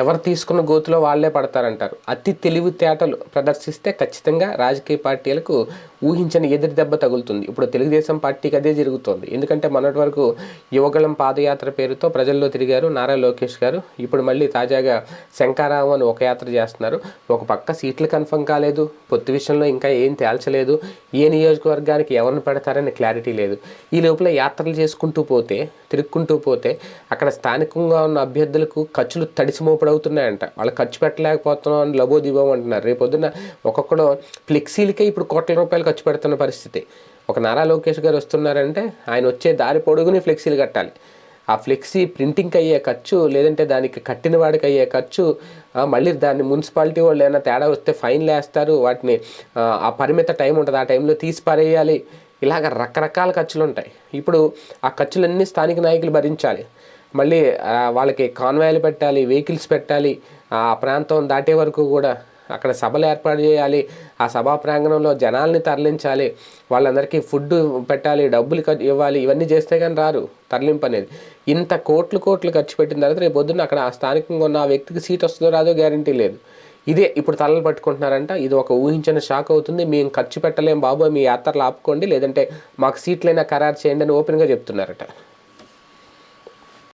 ఎవరు తీసుకున్న గోతులో వాళ్ళే పడతారంటారు. అతి తెలివితేటలు ప్రదర్శిస్తే ఖచ్చితంగా రాజకీయ పార్టీలకు ఊహించని ఎదురు దెబ్బ తగులుతుంది. ఇప్పుడు తెలుగుదేశం పార్టీకి అదే జరుగుతోంది. ఎందుకంటే మొన్నటి వరకు యువగళం పాదయాత్ర పేరుతో ప్రజల్లో తిరిగారు నారా లోకేష్ గారు. ఇప్పుడు మళ్ళీ తాజాగా శంకారావు అని ఒక యాత్ర చేస్తున్నారు. ఒక పక్క సీట్లు కన్ఫర్మ్ కాలేదు. పొత్తు విషయంలో ఇంకా ఏం తేల్చలేదు. ఏ నియోజకవర్గానికి ఎవరిని పెడతారని క్లారిటీ లేదు. ఈ లోపల యాత్రలు చేసుకుంటూ పోతే తిరుక్కుంటూ పోతే అక్కడ స్థానికంగా ఉన్న అభ్యర్థులకు ఖర్చులు తడిసి మోపడవుతున్నాయంట. వాళ్ళు ఖర్చు పెట్టలేకపోతున్నాం అని లబోదిబం అంటున్నారు. రేపొద్దున ఒక్కొక్కడు ఫ్లెక్సీలకే ఇప్పుడు కోట్ల రూపాయలు ఖర్చు పెడుతున్న పరిస్థితి. ఒక నారా లోకేష్ గారు వస్తున్నారంటే ఆయన వచ్చే దారి పొడుగుని ఫ్లెక్సీలు కట్టాలి. ఆ ఫ్లెక్సీ ప్రింటింగ్కి అయ్యే ఖర్చు లేదంటే దానికి కట్టిన వాడికి అయ్యే ఖర్చు మళ్ళీ దాన్ని మున్సిపాలిటీ వాళ్ళు ఏమైనా తేడా వస్తే ఫైన్లు వేస్తారు వాటిని ఆ, పరిమిత టైం ఉంటుంది ఆ టైంలో తీసి పారేయాలి. ఇలాగ రకరకాల ఖర్చులు ఉంటాయి. ఇప్పుడు ఆ ఖర్చులన్నీ స్థానిక నాయకులు భరించాలి. మళ్ళీ వాళ్ళకి కాన్వాయ్లు పెట్టాలి వెహికల్స్ పెట్టాలి ఆ ప్రాంతం దాటే వరకు కూడా అక్కడ సభలు ఏర్పాటు చేయాలి. ఆ సభా ప్రాంగణంలో జనాల్ని తరలించాలి. వాళ్ళందరికీ ఫుడ్ పెట్టాలి డబ్బులు ఇవ్వాలి. ఇవన్నీ చేస్తే కానీ రారు తరలింపు అనేది. ఇంత కోట్లు కోట్లు ఖర్చు పెట్టిన తర్వాత రేపు పొద్దున్న అక్కడ ఆ స్థానికంగా ఉన్న ఆ వ్యక్తికి సీట్ వస్తుందో రాదో గ్యారంటీ లేదు. ఇదే ఇప్పుడు తలలు పట్టుకుంటున్నారంట. ఇది ఒక ఊహించిన షాక్ అవుతుంది. మేము ఖర్చు పెట్టలేం బాబు మీ యాత్రలు ఆపుకోండి. లేదంటే మాకు సీట్లైనా ఖరారు చేయండి అని ఓపెన్గా చెప్తున్నారట.